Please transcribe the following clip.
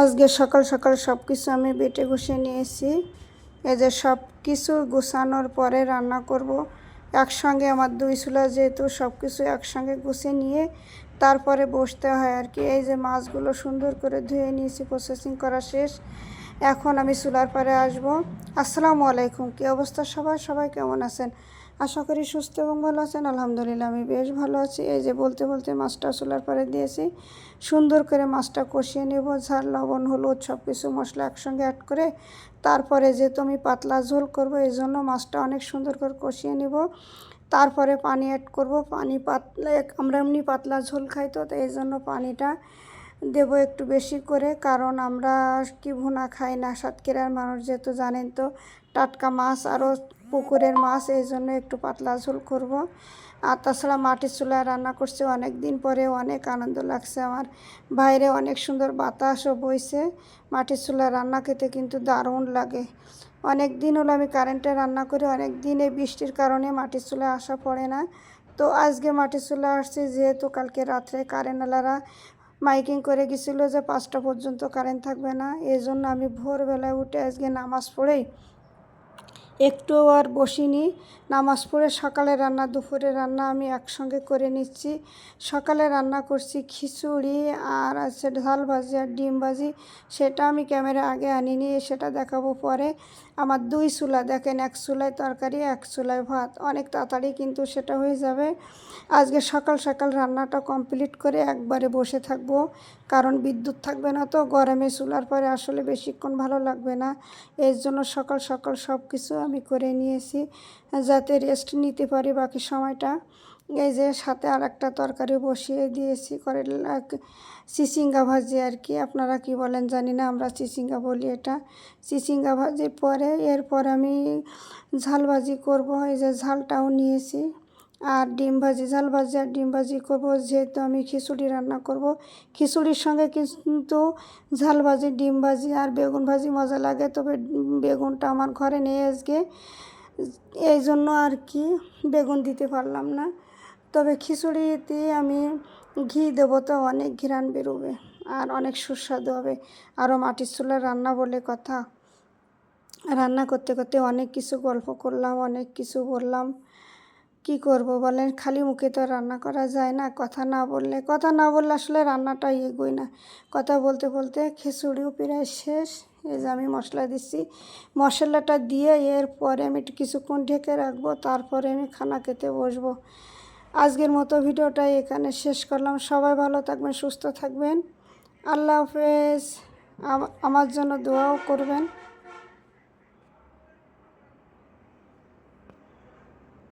আজকে সকাল সকাল সব কিছু আমি বেটে ঘষে নিয়েছি। এই যে সব কিছু গুছানোর পরে রান্না করব। একসঙ্গে আমার দুই চুলা যেহেতু সব কিছু একসঙ্গে গুছিয়ে নিয়ে তারপরে বসতে হয় আর কি। এই যে মাছগুলো সুন্দর করে ধুয়ে নিয়েছি প্রসেসিং করা শেষ। এখন আমি চুলার পরে আসব। আসসালামু আলাইকুম, কী অবস্থা সবাই সবাই কেমন আছেন? আশা করি সুস্থ এবং ভালো আছেন। আলহামদুলিল্লাহ আমি বেশ ভালো আছি। এই যে বলতে বলতে মাছটা চুলার পরে দিয়েছি। সুন্দর করে মাছটা কষিয়ে নেব। ঝাল, লবণ, হলুদ সব কিছু মশলা একসঙ্গে অ্যাড করে তারপরে যেহেতু আমি পাতলা ঝোল করব, এই জন্য মাছটা অনেক সুন্দর করে কষিয়ে নেব। তারপরে পানি অ্যাড করব। পানি পাতলা, আমরা এমনি পাতলা ঝোল খাই তো এই জন্য পানিটা দেব একটু বেশি করে। কারণ আমরা কি ভুনা খাই না, সাতক্ষীরার মানুষ যেহেতু জানেন তো, টাটকা মাছ আরও পুকুরের মাছ, এই জন্য একটু পাতলা ঝোল করব। আর তাছাড়া মাটির চুলায় রান্না করছি অনেক দিন পরে, অনেক আনন্দ লাগছে আমার। বাইরে অনেক সুন্দর বাতাসও বইছে। মাটির চুলায় রান্না খেতে কিন্তু দারুণ লাগে। অনেক দিন হলো আমি কারেন্টে রান্না করি, অনেক দিন এই বৃষ্টির কারণে মাটির চুলায় আসা পড়ে না। তো আজকে মাটির চুলা আসছে, যেহেতু কালকে রাত্রে কারেন্টওয়ালারা মাইকিং করে গেছিল যে পাঁচটা পর্যন্ত কারেন্ট থাকবে না। এই জন্য আমি ভোরবেলায় উঠে আজকে নামাজ পড়েই একটু আর বসিনি। নামাজ পড়ে সকালে রান্না, দুপুরে রান্না আমি একসঙ্গে করে নিচ্ছি। সকালে রান্না করছি খিচুড়ি আর আছে ঝাল ভাজি আর ডিম ভাজি। সেটা আমি ক্যামেরা আগে আনিনি, সেটা দেখাবো পরে। আমার দুই চুলা, দেখেন এক চুলায় তরকারি, এক চুলায় ভাত। অনেক তাড়াতাড়ি কিন্তু সেটা হয়ে যাবে। আজকে সকাল সকাল রান্নাটা কমপ্লিট করে একবারে বসে থাকব। কারণ বিদ্যুৎ থাকবে না তো, গরমে চুলার পরে আসলে বেশিক্ষণ ভালো লাগবে না। এর জন্য সকাল সকাল সব কিছু আমি করে নিয়েছি, যাতে রেস্ট নিতে পারি। বাকি সময়টা এই যে সাথে আর একটা তরকারি বসিয়ে দিয়েছি, করে চিচিঙ্গা ভাজি আর কি। আপনারা কি বলেন জানি না, আমরা চিচিঙ্গা বলি এটা। চিচিঙ্গা ভাজির পরে, এরপর আমি ঝাল ভাজি করব। এই যে ঝালটাও নিয়েছি। আর ডিম ভাজি, ঝাল ভাজি আর ডিম ভাজি করব। যেহেতু আমি খিচুড়ি রান্না করব, খিচুড়ির সঙ্গে কিন্তু ঝাল ভাজি, ডিম ভাজি আর বেগুন ভাজি মজা লাগে। তবে বেগুনটা আমার ঘরে নেই আজকে, এই জন্য আর কি বেগুন দিতে পারলাম না। তবে খিচুড়িতে আমি ঘি দেবো তো, অনেক ঘিরান বেরোবে আর অনেক সুস্বাদু হবে। আরও মাটির চুলার রান্না বলে কথা। রান্না করতে করতে অনেক কিছু গল্প করলাম, অনেক কিছু বললাম। কি করব বলেন? খালি মুখে তো রান্না করা যায় না। কথা না বললে, কথা না বললে আসলে রান্নাটা এগোয় না। কথা বলতে বলতে খিচুড়িও প্রায় শেষ। এই যে আমি মশলা দিচ্ছি। মশলাটা দিয়ে এরপরে আমি একটু কিছুক্ষণ ঢেকে রাখব। তারপরে আমি খানা খেতে বসবো। আজকের মতো ভিডিওটা এখানে শেষ করলাম। সবাই ভালো থাকবেন, সুস্থ থাকবেন। আল্লাহ হাফেজ। আমার জন্য দোয়াও করবেন।